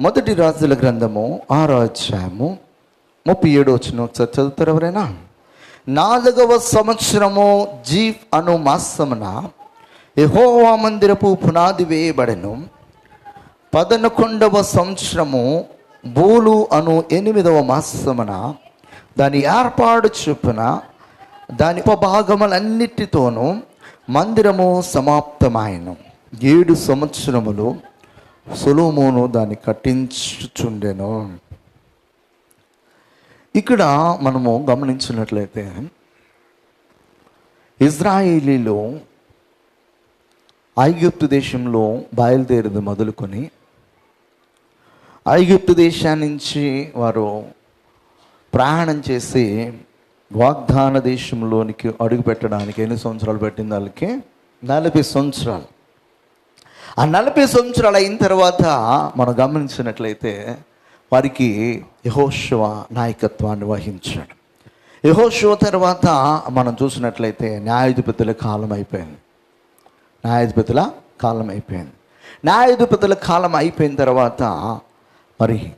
మొదటి రాజుల గ్రంథము ఆరో అధ్యాయము ముప్పై ఏడు వచ్చిన ఒకసారి చదువుతారు ఎవరైనా? నాలుగవ సంవత్సరము జీఫ్ అను మాసమున యహోవా మందిరపు పునాది వేయబడను. పదనకొండవ సంవత్సరము బూలు అను ఎనిమిదవ మాసమున దాని ఏర్పాటు చొప్పున దాని ఉపభాగములన్నిటితోనూ మందిరము సమాప్తమాయను. ఏడు సంవత్సరములు సొలోమోను దాన్ని కట్టించుచుండెను. ఇక్కడ మనము గమనించినట్లయితే ఇజ్రాయేలీలో ఐగుప్తు దేశంలో బయలుదేరింది మొదలుకొని ఐగుప్తు దేశాన్ని నుంచి వారు ప్రయాణం చేసి వాగ్దాన దేశంలోనికి అడుగు పెట్టడానికి ఎన్ని సంవత్సరాలు పెట్టింది వాళ్ళకి? నలభై సంవత్సరాలు. ఆ నలభై సంవత్సరాలు అయిన తర్వాత మనం గమనించినట్లయితే వారికి యహోశివ నాయకత్వాన్ని వహించాడు. యహోశివ తర్వాత మనం చూసినట్లయితే న్యాయాధిపతుల కాలం అయిపోయింది. న్యాయాధిపతుల కాలం అయిపోయింది. న్యాయాధిపతుల కాలం అయిపోయిన తర్వాత మరి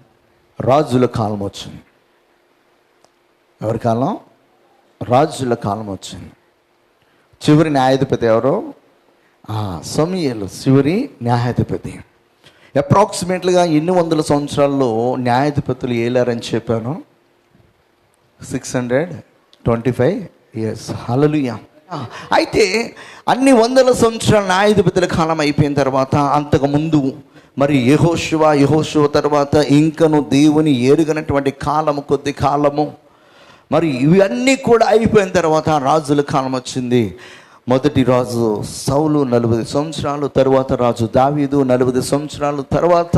రాజుల కాలం వచ్చింది. ఎవరి కాలం? రాజుల కాలం వచ్చింది. చివరి న్యాయాధిపతి ఎవరో? సమయలు చివరి న్యాయాధిపతి. అప్రాక్సిమేట్లీగా ఎన్ని వందల సంవత్సరాల్లో న్యాయాధిపతులు ఏలారని చెప్పాను? Six hundred twenty five years hallelujah అయితే అన్ని వందల సంవత్సరాల న్యాయాధిపతుల కాలం అయిపోయిన తర్వాత అంతకు ముందు మరి యహోశివ యహోశివ తర్వాత ఇంకను దేవుని ఎరుగనటువంటి కాలము కొద్ది కాలము. మరి ఇవన్నీ కూడా అయిపోయిన తర్వాత రాజుల కాలం వచ్చింది. మొదటి రాజు సౌలు నలభై సంవత్సరాలు తర్వాత రాజు దావీదు నలభై సంవత్సరాలు తర్వాత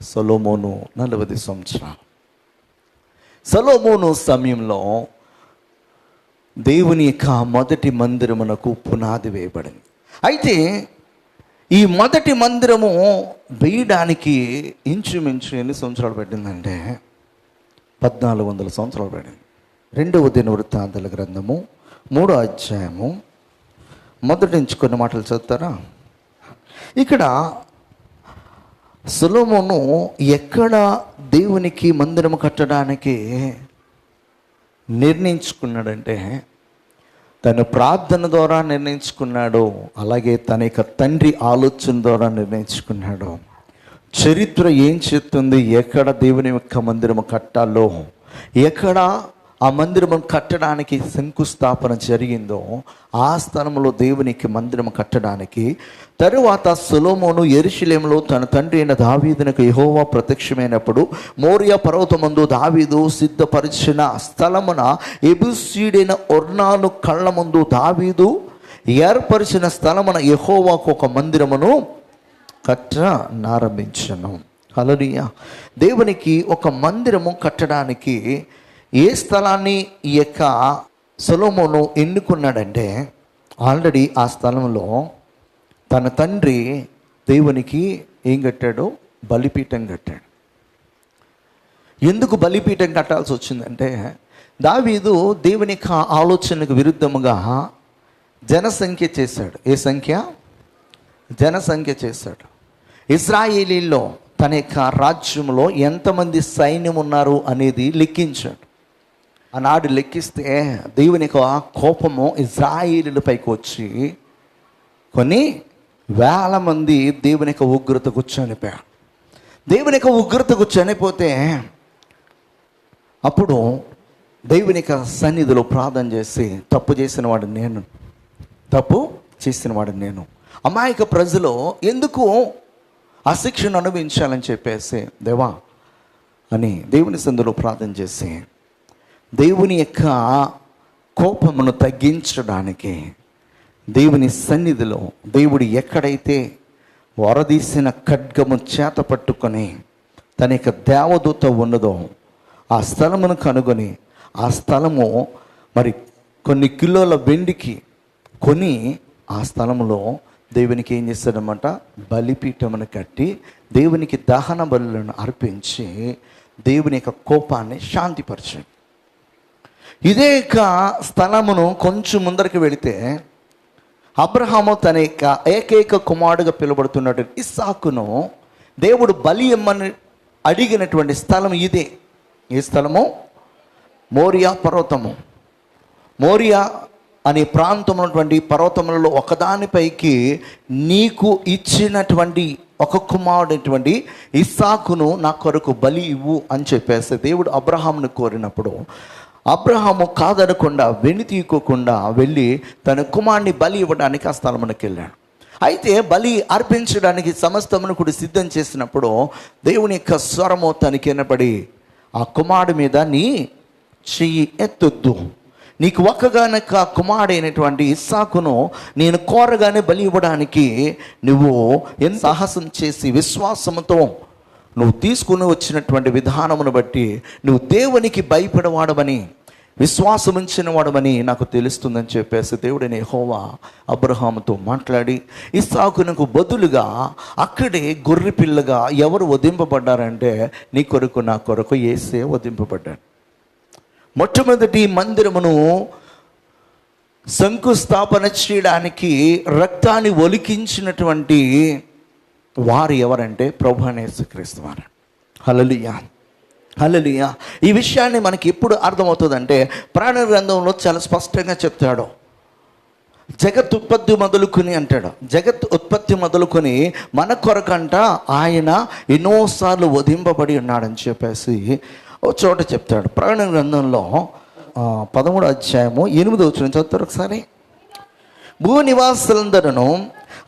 సొలోమోను నలభై సంవత్సరాలు. సొలోమోను సమయంలో దేవుని యొక్క మొదటి మందిరమునకు పునాది వేయబడింది. అయితే ఈ మొదటి మందిరము వేయడానికి ఇంచుమించు ఎన్ని సంవత్సరాలు పట్టిందంటే పద్నాలుగు వందల సంవత్సరాలు పడింది రెండవ దిన వృత్తాంతల గ్రంథము మూడో అధ్యాయము మొదటి నుంచి కొన్ని మాటలు చదువుతారా ఇక్కడ సులోమును ఎక్కడ దేవునికి మందిరము కట్టడానికి నిర్ణయించుకున్నాడంటే తను ప్రార్థన ద్వారా నిర్ణయించుకున్నాడు అలాగే తన యొక్క తండ్రి ఆలోచన ద్వారా నిర్ణయించుకున్నాడు. చరిత్ర ఏం చెప్తుంది? ఎక్కడ దేవుని యొక్క మందిరము కట్టాలో? ఎక్కడ ఆ మందిరము కట్టడానికి శంకుస్థాపన జరిగిందో ఆ స్థలంలో దేవునికి మందిరం కట్టడానికి. తరువాత సులోమోను ఎరుషులేములో తన తండ్రి అయిన దావీదునకు యహోవా ప్రత్యక్షమైనప్పుడు మోరియా పర్వతమందు దావీదు సిద్ధపరిచిన స్థలమున ఎబుసీడైన ఒర్నాను కళ్ళ ముందు దావీదు ఏర్పరిచిన స్థలమున యహోవాకు ఒక మందిరమును కట్ట నారంభించను. దేవునికి ఒక మందిరము కట్టడానికి ఏ స్థలాన్ని ఈ యొక్క సొలోమోను ఎన్నుకున్నాడంటే ఆల్రెడీ ఆ స్థలంలో తన తండ్రి దేవునికి ఏం కట్టాడు? బలిపీఠం కట్టాడు. ఎందుకు బలిపీఠం కట్టాల్సి వచ్చిందంటే దావీదు దేవుని యొక్క ఆలోచనకు విరుద్ధముగా జనసంఖ్య చేశాడు. ఏ సంఖ్య? జనసంఖ్య చేశాడు. ఇజ్రాయేలీలో తన యొక్క రాజ్యంలో ఎంతమంది సైన్యం ఉన్నారు అనేది లెక్కించాడు. ఆనాడు లెక్కిస్తే దేవుని యొక్క కోపము ఇజ్రాయిలుపైకి వచ్చి కొన్ని వేల మంది దేవుని యొక్క ఉగ్రతకు చనిపోయారు దేవుని యొక్క ఉగ్రతకు చనిపోతే అప్పుడు దేవుని యొక్క సన్నిధిలో ప్రార్థన చేసి తప్పు చేసిన వాడు నేను. తప్పు చేసిన వాడు నేను. అమాయక ప్రజలు ఎందుకు ఆ శిక్షను అనుభవించాలని చెప్పేసి దేవా అని దేవుని సందులో ప్రార్థన చేసి దేవుని యొక్క కోపమును తగ్గించడానికి దేవుని సన్నిధిలో దేవుడు ఎక్కడైతే వరదీసిన ఖడ్గము చేత పట్టుకొని తన యొక్క దేవదూత ఉన్నదో ఆ స్థలమును కనుగొని ఆ స్థలము మరి కొన్ని కిలోల వెండికి కొని ఆ స్థలంలో దేవునికి ఏం చేస్తాడనమాట బలిపీఠమును కట్టి దేవునికి దహన బలులను అర్పించి దేవుని యొక్క కోపాన్ని శాంతిపరిచాడు. ఇదే యొక్క స్థలమును కొంచెం ముందరికి వెళితే అబ్రహాము తన యొక్క ఏకైక కుమారుడుగా పిలువబడుతున్నట్టు ఇస్సాకును దేవుడు బలి ఇమ్మని అడిగినటువంటి స్థలం ఇదే. ఈ స్థలము? మోరియా పర్వతము. మోరియా అనే ప్రాంతం ఉన్నటువంటి పర్వతములలో ఒకదానిపైకి నీకు ఇచ్చినటువంటి ఒక కుమారుడైనటువంటి ఇస్సాకును నా కొరకు బలి ఇవ్వు అని చెప్పేసి దేవుడు అబ్రహాంను కోరినప్పుడు అబ్రహాము కాదనకుండా వెని తీయకోకుండా వెళ్ళి తన కుమారుని బలి ఇవ్వడానికి ఆ స్థలమునకు వెళ్ళాడు. అయితే బలి అర్పించడానికి సమస్తమును కూడా సిద్ధం చేసినప్పుడు దేవుని యొక్క స్వరము తనకినపడి ఆ కుమారుడి మీద నీ చెయ్యి ఎత్తొద్దు. నీకు ఒక్కగానొక్క కుమారుడైనటువంటి ఇస్సాకును నేను కోరగానే బలి ఇవ్వడానికి నువ్వు ఎంత సాహసం చేసి విశ్వాసంతో నువ్వు తీసుకుని వచ్చినటువంటి విధానమును బట్టి నువ్వు దేవునికి భయపడవాడమని విశ్వాసం ఉంచిన వాడమని నాకు తెలుస్తుందని చెప్పేసి దేవుడిని హోవా అబ్రహాముతో మాట్లాడి ఇస్సాకునకు బదులుగా అక్కడే గొర్రె పిల్లగా ఎవరు వధింపబడ్డారంటే నీ కొరకు నా కొరకు ఏసే వధింపబడ్డాడు. మొట్టమొదటి మందిరమును శంకుస్థాపన చేయడానికి రక్తాన్ని ఒలికించినటువంటి వారు ఎవరంటే ప్రభు అనేసుక్రీస్తు వారు. హలలుయా హలలుయా ఈ విషయాన్ని మనకి ఎప్పుడు అర్థమవుతుందంటే ప్రాణ గ్రంథంలో చాలా స్పష్టంగా చెప్తాడు. జగత్ ఉత్పత్తి మొదలుకొని అంటాడు. జగత్ ఉత్పత్తి మొదలుకొని మన కొరకంట ఆయన ఎన్నోసార్లు వధింపబడి ఉన్నాడని చెప్పేసి ఓ చోట చెప్తాడు. ప్రాణ గ్రంథంలో పదమూడు అధ్యాయము ఎనిమిది వచ్చిన చదువుతారు ఒకసారి. భూనివాసులందరూ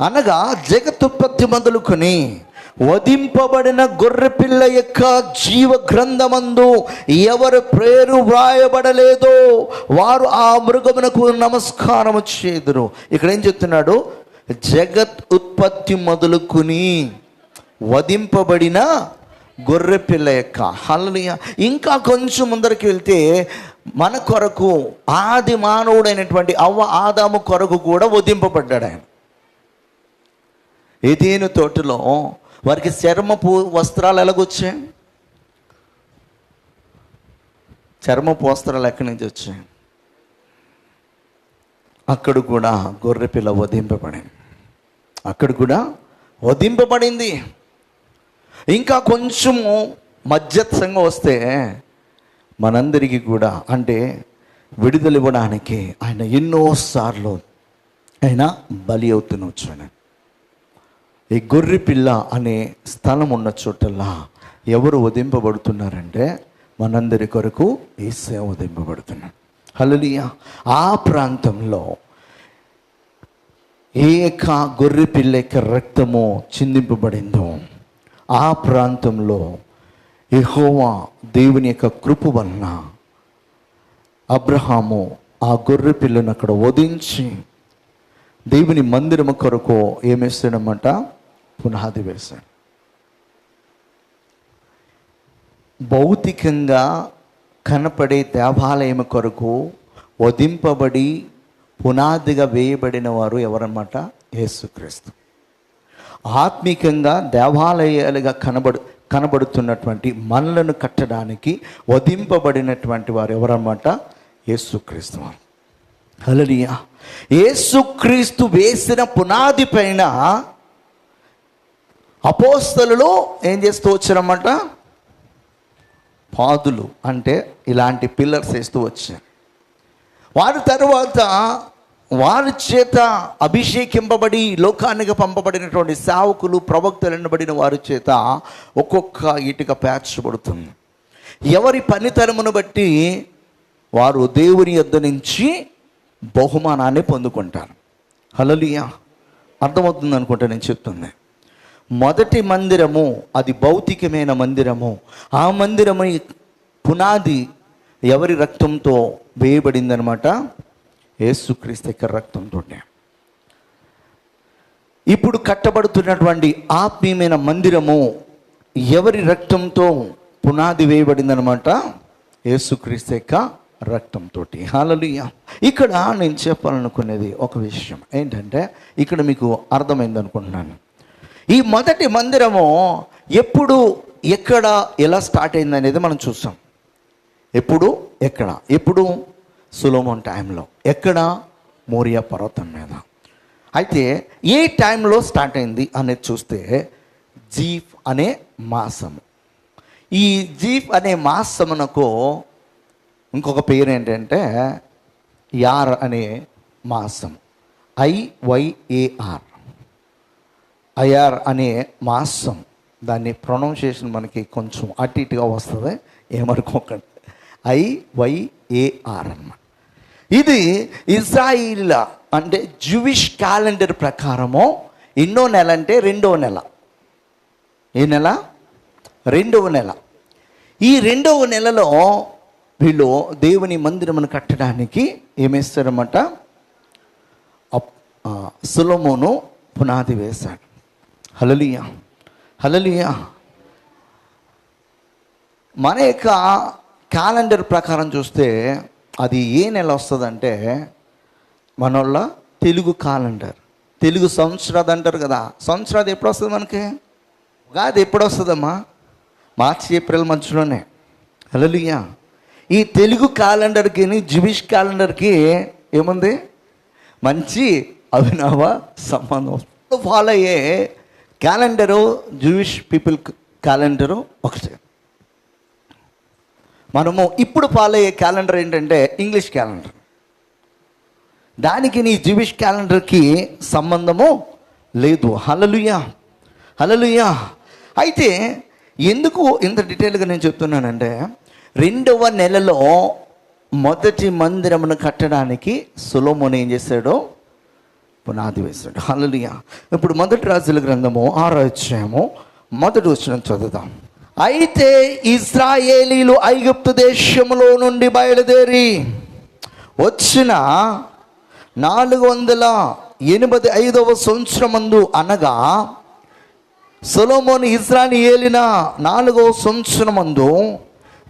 అనగా జగతుత్పత్తి మొదలుకొని వధింపబడిన గొర్రెపిల్ల యొక్క జీవ గ్రంథమందు ఎవరు పేరు వ్రాయబడలేదో వారు ఆ మృగమునకు నమస్కారము చేదురు. ఇక్కడ ఏం చెప్తున్నాడు? జగత్ ఉత్పత్తి మొదలుకుని వధింపబడిన గొర్రెపిల్ల యొక్క. హల్లెలూయ. ఇంకా కొంచెం ముందరికి వెళ్తే మన కొరకు ఆది మానవుడైనటువంటి అవ్వ ఆదాము కొరకు కూడా వధింపబడ్డాడు ఆయన. ఏదేను తోటలో వారికి చర్మపు వస్త్రాలు ఎలాగొచ్చాయి? చర్మపు వస్త్రాలు ఎక్కడి నుంచి వచ్చాయి? అక్కడ కూడా గొర్రెపిల్ల వధింపబడింది. అక్కడ కూడా వధింపబడింది. ఇంకా కొంచెము మధ్యత్సంగా వస్తే మనందరికీ కూడా అంటే విడుదల ఇవ్వడానికి ఆయన ఎన్నోసార్లు ఆయన బలి అవుతూనే వచ్చాడు ఈ గొర్రె పిల్ల అనే స్థలం ఉన్న చోటల్లా ఎవరు ఉదింపబడుతున్నారంటే మనందరి కొరకు ఈసే ఉదింపబడుతున్నాడు. హల్లెలూయా. ఆ ప్రాంతంలో ఏ యొక్క గొర్రె పిల్ల యొక్క రక్తము చిందింపబడిందో ఆ ప్రాంతంలో ఎహోవా దేవుని యొక్క కృప వలన అబ్రహాము ఆ గొర్రె పిల్లను అక్కడ వధించి దేవుని మందిరం కొరకు ఏమేస్తాడన్నమాట పునాది వేశాడు. భౌతికంగా కనపడే దేవాలయం కొరకు వధింపబడి పునాదిగా వేయబడిన వారు ఎవరన్నమాట? యేసుక్రీస్తు. ఆత్మీకంగా దేవాలయాలుగా కనబడు కనబడుతున్నటువంటి మనలను కట్టడానికి వధింపబడినటువంటి వారు ఎవరన్నమాట? యేసుక్రీస్తు వారు. హల్లెలూయా. యేసుక్రీస్తు వేసిన పునాది పైన అపోస్తలలో ఏం చేస్తూ వచ్చారన్నమాట? పాదులు అంటే ఇలాంటి పిల్లర్స్ వేస్తూ వచ్చారు. వారి తరువాత వారి చేత అభిషేకింపబడి లోకానికి పంపబడినటువంటి సేవకులు ప్రవక్తలు ఎన్నబడిన వారి చేత ఒక్కొక్క ఇటుక పేర్చబడుతుంది ఎవరి పనితనమును బట్టి వారు దేవుని యొద్ద నుంచి బహుమానాన్ని పొందుకుంటారు. హలలియా అర్థమవుతుంది అనుకుంటా నేను చెప్తుంది. మొదటి మందిరము అది భౌతికమైన మందిరము. ఆ మందిరము పునాది ఎవరి రక్తంతో వేయబడిందనమాట? యేసుక్రీస్తు యొక్క రక్తంతోనే ఇప్పుడు కట్టబడుతున్నటువంటి ఆత్మీయమైన మందిరము ఎవరి రక్తంతో పునాది వేయబడిందనమాట యేసుక్రీస్తు యొక్క రక్తంతో హాలలుయ ఇక్కడ నేను చెప్పాలనుకునేది ఒక విషయం. ఏంటంటే ఇక్కడ మీకు అర్థమైంది అనుకుంటున్నాను. ఈ మొదటి మందిరము ఎప్పుడు ఎక్కడ ఎలా స్టార్ట్ అయింది అనేది మనం చూస్తాం. ఎప్పుడు ఎక్కడ? ఎప్పుడు? సులోమోన్ టైంలో. ఎక్కడ? మోరియా పర్వతం మీద. అయితే ఏ టైంలో స్టార్ట్ అయింది అనేది చూస్తే జీఫ్ అనే మాసము. ఈ జీఫ్ అనే మాసమునకు ఇంకొక పేరు ఏంటంటే యార్ అనే మాసం ఐవైఏఆర్ ఐఆర్ అనే మాసం దాన్ని ప్రొనౌన్సియేషన్ మనకి కొంచెం అటు ఇటుగా వస్తుంది. ఏమనుకోకండి. ఐవైఏఆర్ అన్నమాట. ఇది ఇజ్రాయిల్ అంటే జూవిష్ క్యాలెండర్ ప్రకారము ఎన్నో నెల అంటే రెండవ నెల. ఏ నెల? రెండవ నెల. ఈ రెండవ నెలలో వీళ్ళు దేవుని మందిరమును కట్టడానికి ఏమేస్తారన్నమాట సులమును పునాది వేశాడు హలలియా హలలియా మన యొక్క క్యాలెండర్ ప్రకారం చూస్తే అది ఏ నెల వస్తుందంటే మనోళ్ళ తెలుగు క్యాలెండర్ తెలుగు సంవత్సరాది అంటారు కదా. సంవత్సరాది ఎప్పుడు వస్తుంది మనకి? ఉగాది ఎప్పుడు వస్తుందమ్మా? మార్చి ఏప్రిల్ మధ్యలోనే. హలలియా ఈ తెలుగు క్యాలెండర్కి జూవిష్ క్యాలెండర్కి ఏముంది? మంచి అభినవ సంబంధం ఫాలో అయ్యే క్యాలెండరు జూయిష్ పీపుల్ క్యాలెండరు ఒకటే. మనము ఇప్పుడు ఫాలో అయ్యే క్యాలెండర్ ఏంటంటే ఇంగ్లీష్ క్యాలెండర్. దానికి నీ జీవిష్ క్యాలెండర్కి సంబంధము లేదు. హలలుయా హలలుయా అయితే ఎందుకు ఇంత డీటెయిల్గా నేను చెప్తున్నానంటే రెండవ నెలలో మొదటి మందిరమును కట్టడానికి సులోమోని ఏం చేశాడు? పునాది వేశాడు. హల్లెలూయా! ఇప్పుడు మొదటి రాజుల గ్రంథము ఆరో అధ్యాయము మొదటి వచ్చిన చదువుదాం. అయితే ఇజ్రాయేలీలు ఐగుప్తు దేశములో నుండి బయలుదేరి వచ్చిన నాలుగు వందల ఎనిమిది ఐదవ సంవత్సరమందు అనగా సొలోమోని ఇజ్రాని ఏలిన నాలుగవ సంవత్సరమందు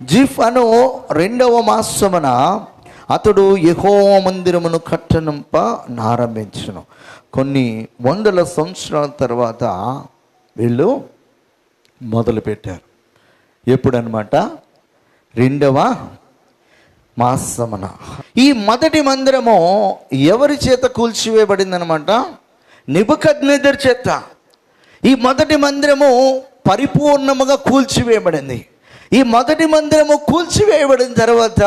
జిఫ్ అను రెండవ మాసమున అతడు యహో మందిరమును కట్టనంప నారంభించను. కొన్ని వందల సంవత్సరాల తర్వాత వీళ్ళు మొదలుపెట్టారు. ఎప్పుడనమాట రెండవ మాసమున. ఈ మొదటి మందిరము ఎవరి చేత కూల్చివేయబడిందనమాట నిబుకద్నెదర్ చేత. ఈ మొదటి మందిరము పరిపూర్ణముగా కూల్చివేయబడింది. ఈ మొదటి మందిరము కూల్చివేయబడిన తర్వాత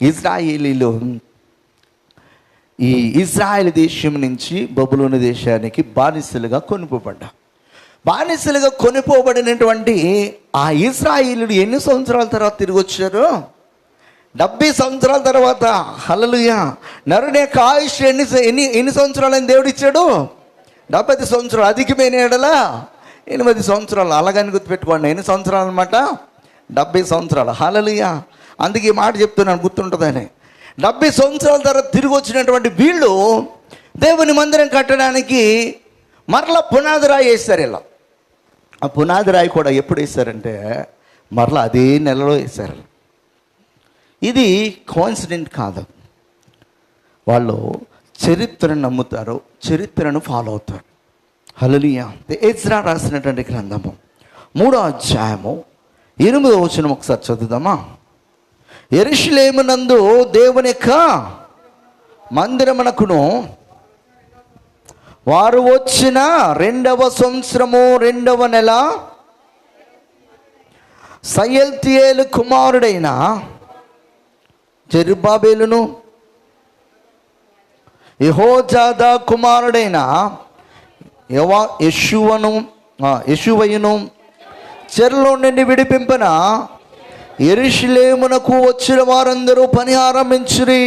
ఇజ్రాయేలీలు ఈ ఇజ్రాయెల్ దేశం నుంచి బబులోని దేశానికి బానిసలుగా కొనుపబడ్డా బానిసలుగా కొనిపోబడినటువంటి ఆ ఇస్రాయిలు ఎన్ని సంవత్సరాల తర్వాత తిరిగి వచ్చారు? డెబ్బై సంవత్సరాల తర్వాత. హలలుయ నరుని యొక్క ఆయుష్ ఎన్ని ఎన్ని ఎన్ని సంవత్సరాలని దేవుడు ఇచ్చాడు? డెబ్బై ఐదు సంవత్సరాలు అధికమైన ఏడలా ఎనిమిది సంవత్సరాలు. అలాగని గుర్తుపెట్టుకోండి. ఎన్ని సంవత్సరాలు అనమాట డెబ్బై సంవత్సరాలు. హలలుయ అందుకే ఈ మాట చెప్తున్నాను గుర్తుంటుందని. డెబ్బై సంవత్సరాల తర్వాత తిరిగి వచ్చినటువంటి వీళ్ళు దేవుని మందిరం కట్టడానికి మరలా పునాది రాయేస్తారు ఇలా. ఆ పునాది రాయి కూడా ఎప్పుడు వేశారంటే మరలా అదే నెలలో వేశారు. ఇది కాన్సిడెంట్ కాదు. వాళ్ళు చరిత్రను నమ్ముతారు చరిత్రను ఫాలో అవుతారు. హలలియా ఎజ్రా రాసినటువంటి గ్రంథము మూడో అధ్యాయము ఎనిమిదో వచనం ఒకసారి చదువుదామా? ఎరుషులేమునందు దేవుని యొక్క మందిరమునకును వారు వచ్చిన రెండవ సంవత్సరము రెండవ నెల సయల్తియేలు కుమారుడైన జరుబాబేలును యహోజాదా కుమారుడైన యవా యశువను యశువయును చెరలో నుండి విడిపింపన ఎరుషులేమునకు వచ్చిన వారందరూ పని ఆరంభించిరి.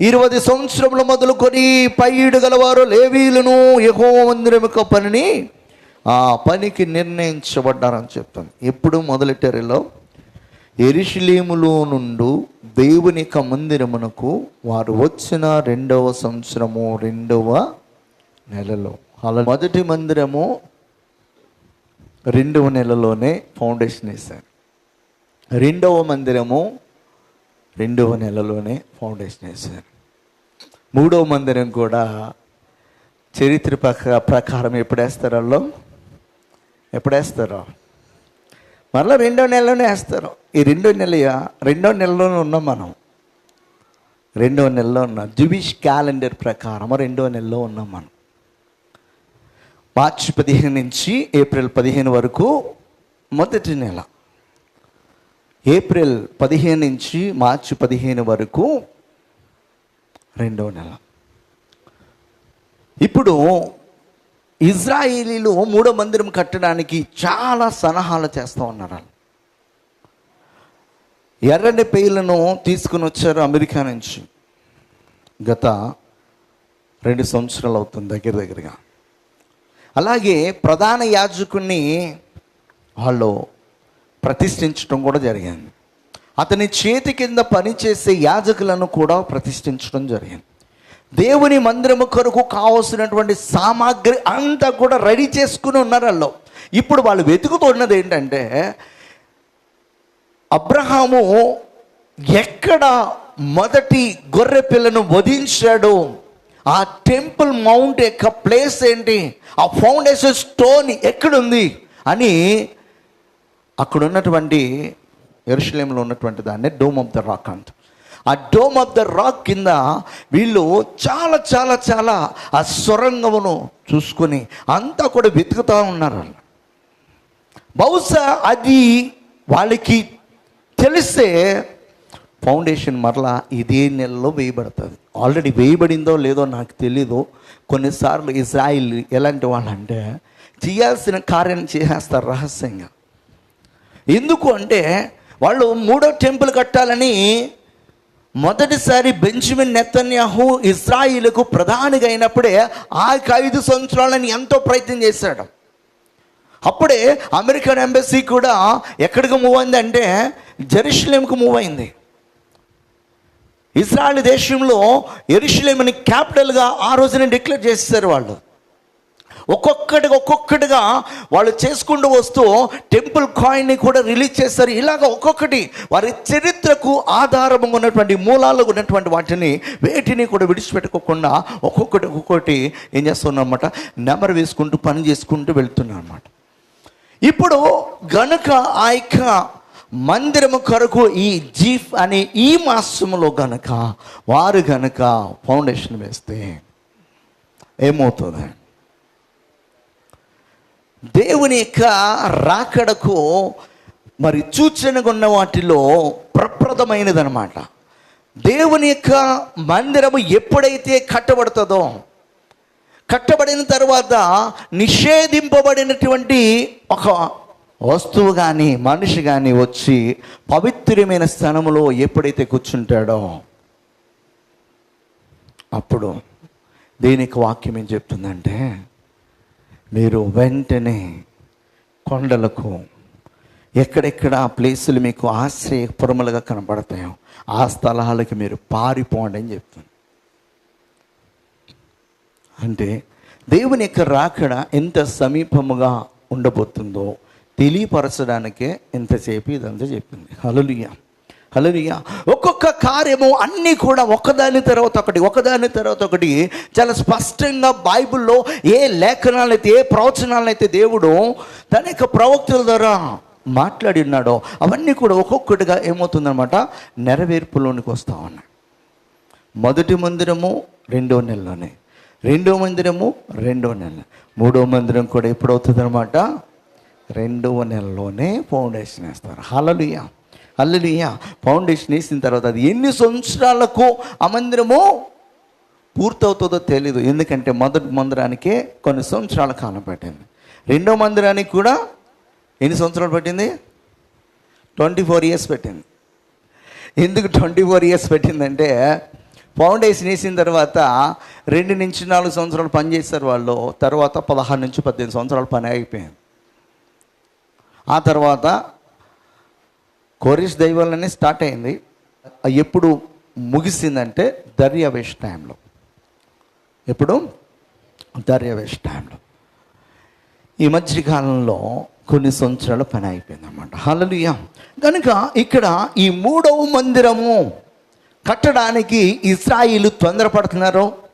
ఇరవై సంవత్సరములు మొదలుకొని పైడు గలవారు లేవీలను యహో మందిరం యొక్క పనిని ఆ పనికి నిర్ణయించబడ్డారని చెప్తాను ఎప్పుడు మొదలెట్టారు ఇలా ఎరిశిలేములో నుండు దేవుని యొక్క మందిరమునకు వారు వచ్చిన రెండవ సంవత్సరము రెండవ నెలలో. అలా మొదటి మందిరము రెండవ నెలలోనే ఫౌండేషన్ వేశారు. రెండవ మందిరము రెండవ నెలలోనే ఫౌండేషన్ వేశారు. మూడవ మందిరం కూడా చరిత్ర ప్రక ప్రకారం ఎప్పుడు వేస్తారు వాళ్ళు మరలా రెండో నెలలోనే వేస్తారు. ఈ రెండో నెల రెండో నెలలోనే ఉన్నాం మనం. రెండో నెలలో ఉన్నాం జుబిష్ క్యాలెండర్ ప్రకారం రెండో నెలలో ఉన్నాం మనం. మార్చి పదిహేను నుంచి ఏప్రిల్ పదిహేను వరకు మొదటి నెల. ఏప్రిల్ పదిహేను నుంచి మార్చి పదిహేను వరకు రెండవ నెల. ఇప్పుడు ఇజ్రాయేలీలు మూడో మందిరం కట్టడానికి చాలా సలహాలు చేస్తూ ఉన్నారు. వాళ్ళు. ఎర్రని పేర్లను తీసుకుని వచ్చారు అమెరికా నుంచి. గత రెండు సంవత్సరాలు అవుతుంది దగ్గర దగ్గరగా. అలాగే ప్రధాన యాజకుని వాళ్ళు ప్రతిష్ఠించడం కూడా జరిగింది. అతని చేతి కింద పనిచేసే యాజకులను కూడా ప్రతిష్ఠించడం జరిగింది. దేవుని మందిరము కొరకు కావలసినటువంటి సామాగ్రి అంతా కూడా రెడీ చేసుకుని ఉన్నారు వాళ్ళు. ఇప్పుడు వాళ్ళు వెతుకుతున్నది ఏంటంటే అబ్రహాము ఎక్కడ మొదటి గొర్రె పిల్లను వధించాడు? ఆ టెంపుల్ మౌంట్ యొక్క ప్లేస్ ఏంటి? ఆ ఫౌండేషన్ స్టోన్ ఎక్కడుంది? అని అక్కడ ఉన్నటువంటి ఎరుషలేంలో ఉన్నటువంటి దాన్ని డోమ్ ఆఫ్ ద రాక్ అంట. ఆ డోమ్ ఆఫ్ ద రాక్ కింద వీళ్ళు చాలా చాలా చాలా ఆ సొరంగమును చూసుకొని అంతా కూడా వెతుకుతూ ఉన్నారు బహుశా అది వాళ్ళకి తెలిస్తే ఫౌండేషన్ మరలా ఇదే నెలలో వేయబడుతుంది. ఆల్రెడీ వేయబడిందో లేదో నాకు తెలీదు. కొన్నిసార్లు ఇజ్రాయిల్ ఎలాంటి వాళ్ళు అంటే చేయాల్సిన కార్యం చేసేస్తారు రహస్యంగా. ఎందుకు అంటే వాళ్ళు మూడో టెంపుల్ కట్టాలని మొదటిసారి బెంజమిన్ నెతన్యాహు ఇజ్రాయిల్కు ప్రధానిగా అయినప్పుడే ఆ యొక్క ఐదు సంవత్సరాలని ఎంతో ప్రయత్నం చేశాడు. అప్పుడే అమెరికన్ ఎంబసీ కూడా ఎక్కడికి మూవ్ అయింది అంటే జెరూసలేంకు మూవ్ అయింది. ఇజ్రాయల్ దేశంలో ఎరుషలేమని క్యాపిటల్గా ఆ రోజున డిక్లేర్ చేశారు వాళ్ళు. ఒక్కొక్కటిగా ఒక్కొక్కటిగా వాళ్ళు చేసుకుంటూ వస్తూ టెంపుల్ కాయిన్ని కూడా రిలీజ్ చేస్తారు. ఇలాగ ఒక్కొక్కటి వారి చరిత్రకు ఆధారంగా ఉన్నటువంటి మూలాలు ఉన్నటువంటి వాటిని వేటిని కూడా విడిచిపెట్టుకోకుండా ఒక్కొక్కటి ఒక్కొక్కటి ఏం చేస్తున్నారన్నమాట? నెమరు వేసుకుంటూ పని చేసుకుంటూ వెళ్తున్నారు అనమాట ఇప్పుడు గనుక ఆ యొక్క మందిరము కొరకు ఈ జీఫ్ అనే ఈ మాసంలో గనక వారు గనక ఫౌండేషన్ వేస్తే ఏమవుతుంది? దేవుని యొక్క రాకడకు మరి సూచనగా ఉన్న వాటిలో ప్రప్రదమైనదనమాట దేవుని యొక్క మందిరము ఎప్పుడైతే కట్టబడుతుందో కట్టబడిన తర్వాత నిషేధింపబడినటువంటి ఒక వస్తువు కానీ మనిషి కానీ వచ్చి పవిత్రమైన స్థలములో ఎప్పుడైతే కూర్చుంటాడో అప్పుడు దీనికి వాక్యం ఏం చెప్తుందంటే మీరు వెంటనే కొండలకు ఎక్కడెక్కడ ఆ ప్లేసులు మీకు ఆశ్రయపురములుగా కనబడతాయో ఆ స్థలాలకి మీరు పారిపోండి అని చెప్తుంది. అంటే దేవుని యొక్క రాకడ ఎంత సమీపముగా ఉండబోతుందో తెలియపరచడానికే ఎంతసేపు ఇదంతా చెప్పింది. హలలుయ హలలుయ ఒక్కొక్క కార్యము అన్నీ కూడా ఒకదాని తర్వాత ఒకటి ఒకదాని తర్వాత ఒకటి. చాలా స్పష్టంగా బైబిల్లో ఏ లేఖనాలైతే ఏ ప్రవచనాలైతే దేవుడు తన యొక్క ప్రవక్తుల ద్వారా మాట్లాడి ఉన్నాడో అవన్నీ కూడా ఒక్కొక్కటిగా ఏమవుతుందన్నమాట? నెరవేర్పులోనికి వస్తూ ఉన్నాయి మొదటి మందిరము రెండో నెలలోనే. రెండో మందిరము రెండో నెల. మూడో మందిరం కూడా ఎప్పుడవుతుందన్నమాట? రెండవ నెలలోనే ఫౌండేషన్ వేస్తారు. హలలుయ హల్లలుయ ఫౌండేషన్ వేసిన తర్వాత అది ఎన్ని సంవత్సరాలకు ఆ మందిరము పూర్తవుతుందో తెలీదు. ఎందుకంటే మొదటి మందిరానికే కొన్ని సంవత్సరాల కాలం పట్టింది. రెండో మందిరానికి కూడా ఎన్ని సంవత్సరాలు పట్టింది? ట్వంటీ ఫోర్ ఇయర్స్ పెట్టింది. ఎందుకు ట్వంటీ ఫోర్ ఇయర్స్ పెట్టిందంటే ఫౌండేషన్ వేసిన తర్వాత రెండు నుంచి నాలుగు సంవత్సరాలు పనిచేశారు వాళ్ళు. తర్వాత పదహారు నుంచి పద్దెనిమిది సంవత్సరాలు పని అయిపోయింది. ఆ తర్వాత కోరిస్ దైవాలనే స్టార్ట్ అయింది. అది ఎప్పుడు ముగిసిందంటే దర్యావేష్ టైంలో ఎప్పుడు? దర్యావేష్ టైంలో ఈ మధ్యకాలంలో కొన్ని సంవత్సరాల పని అయిపోయింది అనమాట హలలుయ కనుక ఇక్కడ ఈ మూడవ మందిరము కట్టడానికి ఇస్రాయిలు తొందరపడుతున్నారు.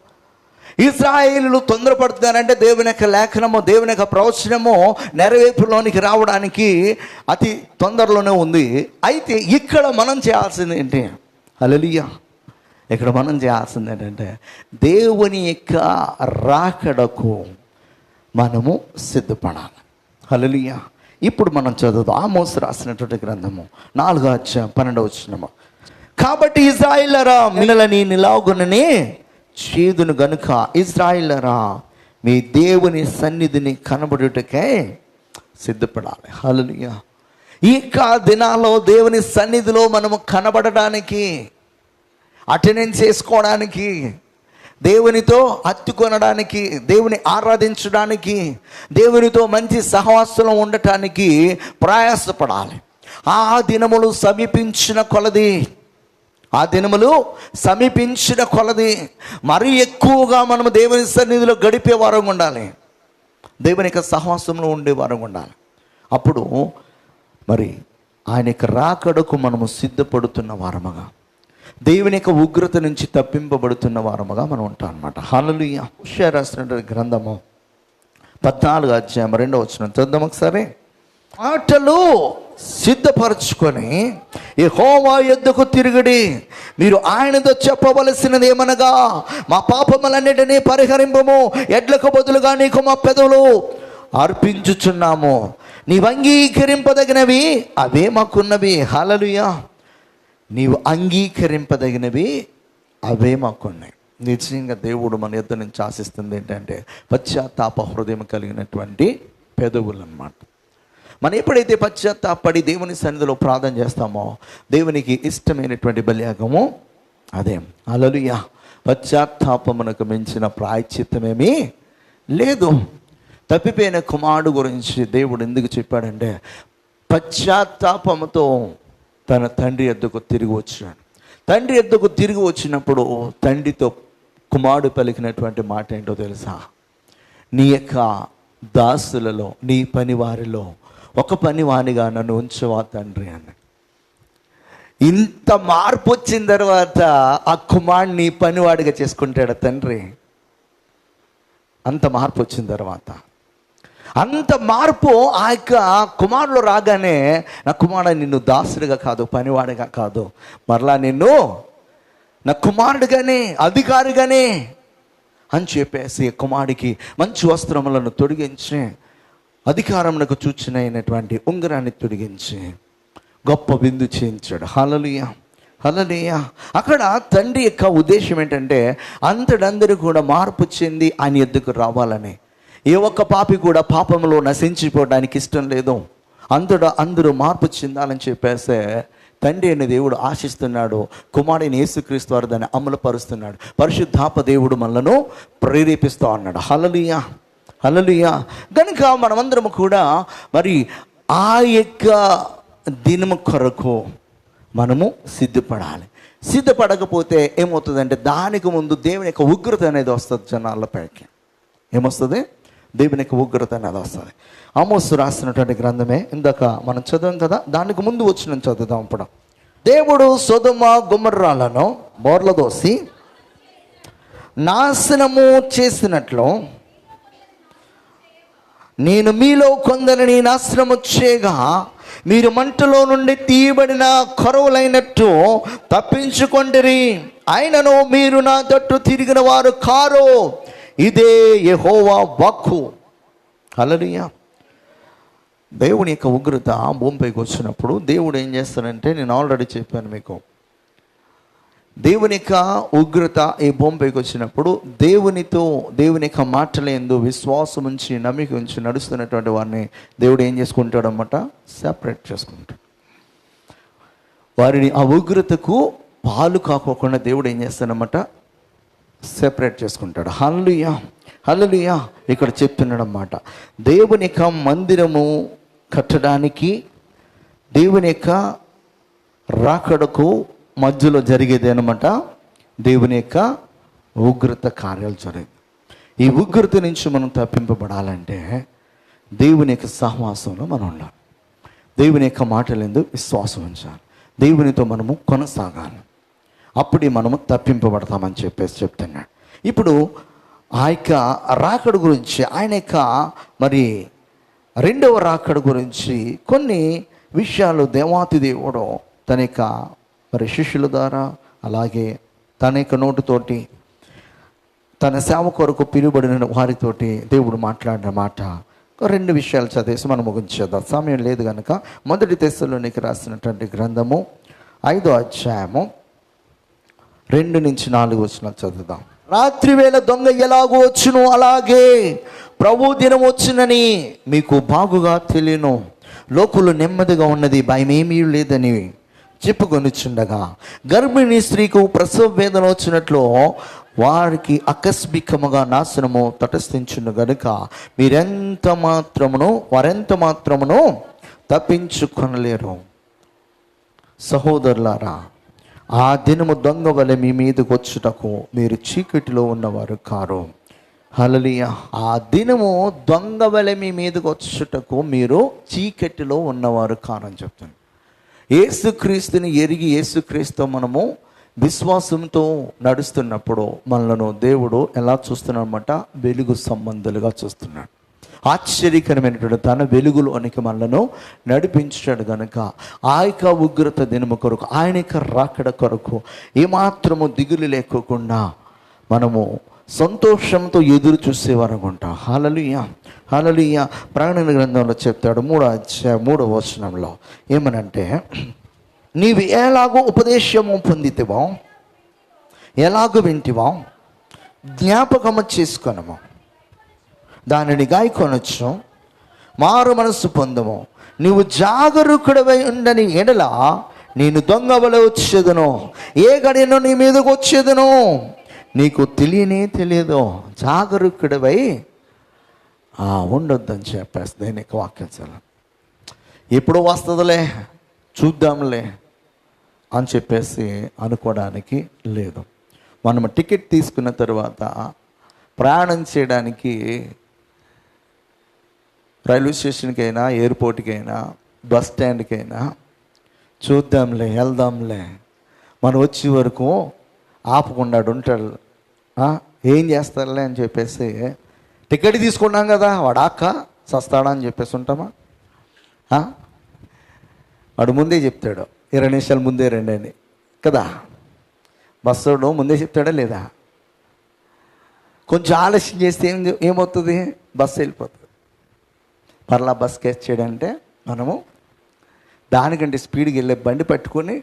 ఇజ్రాయిలు తొందరపడుతున్నారంటే దేవుని యొక్క లేఖనము దేవుని యొక్క ప్రవచనము నెరవేర్పులోనికి రావడానికి అతి తొందరలోనే ఉంది. అయితే ఇక్కడ మనం చేయాల్సింది ఏంటి? అలలియా ఇక్కడ మనం చేయాల్సింది ఏంటంటే దేవుని యొక్క రాకడకు మనము సిద్ధపడాలి. హల్లెలూయా. ఇప్పుడు మనం చదువుదాం. ఆమోస్ రాసినటువంటి గ్రంథము. నాలుగో అధ్యాయం పన్నెండవ వచ్చినము కాబట్టి ఇజ్రాయిలరా మినలని నిలాగుననే చేదును గనుక ఇజ్రాయిలరా మీ దేవుని సన్నిధిని కనబడుటకే సిద్ధపడాలి. హల్లెలూయా. ఇంకా దినాల్లో దేవుని సన్నిధిలో మనము కనబడడానికి అటెండెన్స్ చేసుకోవడానికి దేవునితో అత్తుకొనడానికి దేవుని ఆరాధించడానికి దేవునితో మంచి సహవాసంలో ఉండటానికి ప్రయాసపడాలి. ఆ దినములు సమీపించిన కొలది ఆ దినములు సమీపించిన కొలది మరీ ఎక్కువగా మనము దేవుని సన్నిధిలో గడిపే వారం ఉండాలి. దేవుని యొక్క సహవాసంలో ఉండే వారం ఉండాలి. అప్పుడు మరి ఆయన యొక్క రాకడకు మనము సిద్ధపడుతున్న వారముగా దేవుని యొక్క ఉగ్రత నుంచి తప్పింపబడుతున్న వారముగా మనం ఉంటాం అనమాట హాలలుయ హుషా రాసినటువంటి గ్రంథము పద్నాలుగు అధ్యాయం రెండో వచ్చిన చూద్దాం ఒకసారి. ఆటలు సిద్ధపరచుకొని ఈ హోమా ఎద్దుకు తిరుగుడి. మీరు ఆయనతో చెప్పవలసినది ఏమనగా మా పాపములన్నిటినీ పరిహరింపము ఎడ్లకు బదులుగా నీకు మా పెదవులు అర్పించుచున్నాము. నీవు అంగీకరింపదగినవి అవే మాకున్నవి. హలలుయా నీవు అంగీకరింపదగినవి అవే మాకున్నాయి. నిజంగా దేవుడు మన ఇద్దరు నుంచి ఆశిస్తుంది ఏంటంటే పశ్చాత్తాప హృదయం కలిగినటువంటి పెదవులు అన్నమాట మనం ఎప్పుడైతే పశ్చాత్తాపడి దేవుని సన్నిధిలో ప్రార్థన చేస్తామో దేవునికి ఇష్టమైనటువంటి బలియాగము అదే. అలలుయ పశ్చాత్తాపమునకు మించిన ప్రాయశ్చిత్తమేమీ లేదు. తప్పిపోయిన కుమారుడు గురించి దేవుడు ఎందుకు చెప్పాడంటే పశ్చాత్తాపముతో తన తండ్రి ఎద్దుకు తిరిగి వచ్చాడు తండ్రి ఎద్దుకు తిరిగి వచ్చినప్పుడు తండ్రితో కుమారుడు పలికినటువంటి మాట ఏంటో తెలుసా? నీ యొక్క దాసులలో నీ పనివారిలో ఒక పనివానిగా నన్ను ఉంచవా తండ్రి అని ఇంత మార్పు వచ్చిన తర్వాత ఆ కుమారుడిని పనివాడిగా చేసుకుంటాడు తండ్రి? అంత మార్పు వచ్చిన తర్వాత. అంత మార్పు ఆ యొక్క కుమారులు రాగానే నా కుమారుడు నిన్ను దాసుడిగా కాదు పనివాడిగా కాదు. మరలా నిన్ను నా కుమారుడిగానే అధికారిగానే అని చెప్పేసి కుమారుడికి మంచి వస్త్రములను తొడిగించి అధికారమునకు చూచినైనటువంటి ఉంగరాన్ని తొడిగించి గొప్ప విందు చేయించాడు. హలలుయ హలలుయ అక్కడ తండ్రి యొక్క ఉద్దేశం ఏంటంటే అంతడందరూ కూడా మార్పు చెంది ఆయన ఎద్దుకు రావాలని. ఏ ఒక్క పాపి కూడా పాపంలో నశించిపోవడానికి ఇష్టం లేదు. అందరూ అందరూ మార్పు చెందాలని చెప్పేస్తే తండ్రి అనే దేవుడు ఆశిస్తున్నాడు. కుమారుని యేసుక్రీస్తు వారు దాన్ని అమలుపరుస్తున్నాడు. పరిశుద్ధాప దేవుడు మనలను ప్రేరేపిస్తూ అన్నాడు హలలుయ అలలుయా కనుక మనమందరం కూడా మరి ఆ యొక్క దినము కొరకు మనము సిద్ధపడాలి. సిద్ధపడకపోతే ఏమవుతుందంటే దానికి ముందు దేవుని యొక్క ఉగ్రత అనేది వస్తుంది జనాలపైకి ఏమొస్తుంది? దేవుని యొక్క ఉగ్రత అనేది వస్తుంది. ఆమోసు రాసినటువంటి గ్రంథమే ఇందాక మనం చదివాం కదా దానికి ముందు వచ్చిన చదువుదాం ఇప్పుడు. దేవుడు సొదుమ గుమ్మర్రాలను బోర్లదోసి నాశనము చేసినట్లు నేను మీలో కొందరిని నాశనము చేయగా మీరు మంటలో నుండి తీయబడిన కొరవులైనట్టు తప్పించుకొండిరి. అయినను మీరు నా తట్టు తిరిగిన వారు కారు? ఇదే యహోవా వాక్కు. హల్లెలూయా. దేవుని యొక్క ఉగ్రత భూమిపైకి వచ్చినప్పుడు దేవుడు ఏం చేస్తాడంటే నేను ఆల్రెడీ చెప్పాను మీకు. దేవుని యొక్క ఉగ్రత ఈ భూమిపైకి వచ్చినప్పుడు దేవునితో దేవుని యొక్క మాటలందు విశ్వాసం ఉంచి నమ్మిక ఉంచి నడుస్తున్నటువంటి వారిని దేవుడు ఏం చేసుకుంటాడనమాట సెపరేట్ చేసుకుంటాడు. వారిని ఆ ఉగ్రతకు పాలు కాకోకుండా దేవుడు ఏం చేస్తాడనమాట సెపరేట్ చేసుకుంటాడు. హల్లుయా హల్లుయా ఇక్కడ చెప్తున్నాడనమాట దేవుని యొక్క మందిరము కట్టడానికి దేవుని యొక్క రాకడకు మధ్యలో జరిగేది అనమాట దేవుని యొక్క ఉగ్రత కార్యాలు జరిగేది ఈ ఉగ్రత నుంచి మనం తప్పింపబడాలంటే దేవుని యొక్క సహవాసంలో మనం ఉండాలి. దేవుని యొక్క మాటలందు విశ్వాసం ఉంచాలి. దేవునితో మనము కొనసాగాలి. అప్పుడే మనము తప్పింపబడతామని చెప్పేసి చెప్తున్నాడు. ఇప్పుడు ఆ యొక్క రాకడ గురించి ఆయన యొక్క మరి రెండవ రాకడ గురించి కొన్ని విషయాలు దేవాతి దేవుడు తన యొక్క మరి శిష్యుల ద్వారా అలాగే తన యొక్క నోటుతోటి తన సేవ కొరకు పిలువబడిన వారితోటి దేవుడు మాట్లాడిన మాట. రెండు విషయాలు చదివేసి మనం ముగించేద్దాం. సమయం లేదు కనుక మొదటి తెస్సులోనికి రాసినటువంటి గ్రంథము ఐదో అధ్యాయము రెండు నుంచి నాలుగు వచ్చిన చదువుదాం. రాత్రి వేళ దొంగ ఎలాగో వచ్చును? అలాగే ప్రభు దినం వచ్చినని మీకు బాగుగా తెలియను. లోకులు నెమ్మదిగా ఉన్నది భయమేమీ లేదని చెప్పుకొనిచుండగా గర్భిణీ స్త్రీకు ప్రసవ వేదన వచ్చినట్లు వారికి ఆకస్మికముగా నాశనము తటస్థించును గనుక మీరెంత మాత్రమును వారెంత మాత్రమును తప్పించుకొనలేరు. సహోదరులారా ఆ దినము దొంగ వలె మీ మీదకు వచ్చుటకు మీరు చీకటిలో ఉన్నవారు కారు. హలలియ ఆ దినము దొంగ వలె మీ మీదకు వచ్చుటకు మీరు చీకటిలో ఉన్నవారు కారని చెప్తాను ఏసుక్రీస్తుని ఎరిగి ఏసుక్రీస్తు మనము విశ్వాసంతో నడుస్తున్నప్పుడు మనలను దేవుడు ఎలా చూస్తున్నాడనమాట వెలుగు సంబంధాలుగా చూస్తున్నాడు. ఆశ్చర్యకరమైనటువంటి తన వెలుగులోనికి మనలను నడిపించాడు గనుక ఆ యొక్క ఉగ్రత దినము కొరకు ఆయన యొక్క రాకడ కొరకు ఏమాత్రము దిగులు లేకోకుండా మనము సంతోషంతో ఎదురు చూసేవారు ఉంటాం. హలలుయ హలలుయ గ్రంథంలో చెప్తాడు మూడో అధ్యాయ మూడో వచనంలో. ఏమనంటే నీవు ఎలాగో ఉపదేశము పొందితివో ఎలాగో వింటివో జ్ఞాపకము చేసుకొనము. దానిని గాయకొనొచ్చు మారు మనస్సు పొందము. నీవు జాగరూకుడవై ఉండని ఎడల నేను దొంగవలే వచ్చేదను. ఏ గడియను నీ మీదకు వచ్చేదను. నీకు తెలియనే తెలియదు జాగరూకుడివై ఉండొద్దని చెప్పేసి దేనికి వాక్యం చాలా ఎప్పుడు వస్తుందిలే చూద్దాంలే అని చెప్పేసి అనుకోవడానికి లేదు. మనం టికెట్ తీసుకున్న తర్వాత ప్రయాణం చేయడానికి రైల్వే స్టేషన్కైనా ఎయిర్పోర్ట్కైనా బస్ స్టాండ్కైనా చూద్దాంలే వెళ్దాంలే. మనం వచ్చే వరకు ఆపకుండా ఉంటాడు ఏం చేస్తారులే అని చెప్పేసి టికెట్ తీసుకున్నాం కదా వాడాక సస్తాడా అని చెప్పేసి ఉంటామా? వాడు ముందే చెప్తాడు ఇరవై నిమిషాలు ముందే రండి అని. కదా? బస్సుడు ముందే చెప్తాడా లేదా? కొంచెం ఆలస్యం చేస్తే ఏం ఏమవుతుంది? బస్సు వెళ్ళిపోతుంది. పర్లా బస్ కేస్ చేయడంటే మనము దానికంటే స్పీడ్కి వెళ్ళే బండి పట్టుకొని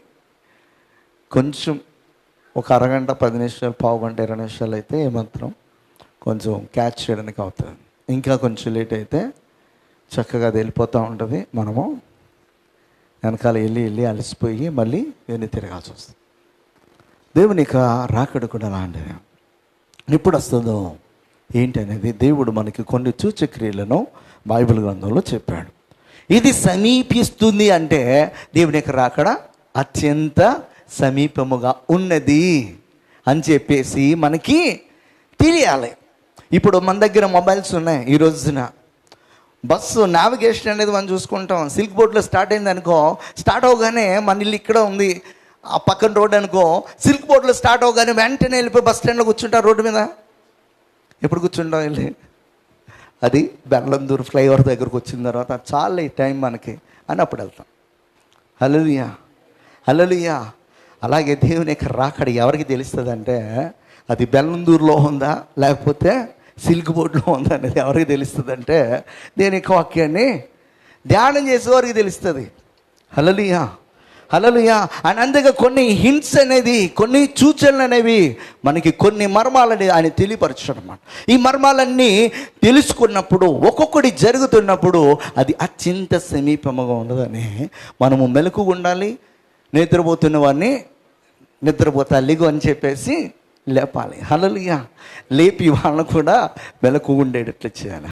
కొంచెం ఒక అరగంట పది నిమిషాలు పావు గంట ఇరవై నిమిషాలు అయితే ఏమాత్రం కొంచెం క్యాచ్ చేయడానికి అవుతుంది. ఇంకా కొంచెం లేట్ అయితే చక్కగా అది వెళ్ళిపోతూ ఉంటుంది. మనము వెనకాల వెళ్ళి వెళ్ళి అలసిపోయి మళ్ళీ వెళ్ళి తిరగాల్సి వస్తుంది. దేవుని యొక్క రాకడ కూడా అలాంటిది. ఎప్పుడు వస్తుందో ఏంటి అనేది దేవుడు మనకి కొన్ని సూచక్రియలను బైబిల్ గ్రంథంలో చెప్పాడు. ఇది సమీపిస్తుంది అంటే దేవుని యొక్క రాకడ అత్యంత సమీపముగా ఉన్నది అని చెప్పేసి మనకి తెలియాలి. ఇప్పుడు మన దగ్గర మొబైల్స్ ఉన్నాయి ఈ రోజున. బస్సు నావిగేషన్ అనేది మనం చూసుకుంటాం. సిల్క్ బోర్డ్లో స్టార్ట్ అయింది అనుకో స్టార్ట్ అవగానే మన ఇల్లు ఇక్కడ ఉంది. ఆ పక్కన రోడ్ అనుకో సిల్క్ బోర్డ్లో స్టార్ట్ అవగానే వెంటనే వెళ్ళిపోయి బస్ స్టాండ్లో కూర్చుంటారు రోడ్డు మీద. ఎప్పుడు కూర్చుంటాం వెళ్ళి? అది బెల్లందూరు ఫ్లైఓవర్ దగ్గరకు వచ్చిన తర్వాత చాలా ఈ టైం మనకి. అని అప్పుడు వెళ్తాం. హలలుయా హలలుయా అలాగే దేవుని యొక్క రాకడ ఎవరికి తెలుస్తుంది అంటే అది బెల్లందూరులో ఉందా లేకపోతే సిల్క్ బోర్డులో ఉందా అనేది ఎవరికి తెలుస్తుంది అంటే దేని యొక్క వాక్యాన్ని ధ్యానం చేసేవారికి తెలుస్తుంది. హలలియా హలలుయా అని అందుకే కొన్ని హింట్స్ అనేది కొన్ని సూచనలు అనేవి మనకి కొన్ని మర్మాలని ఆయన తెలియపరచడం ఈ మర్మాలన్నీ తెలుసుకున్నప్పుడు ఒక్కొక్కటి జరుగుతున్నప్పుడు అది అత్యంత సమీపముగా ఉండదని మనము మెలకు ఉండాలి నిద్రపోతున్న వాడిని నిద్రపోతా లిగు అని చెప్పేసి లేపాలి. హలలుయా లేపి వాళ్ళను కూడా మెలకు ఉండేటట్లు చేయాలి.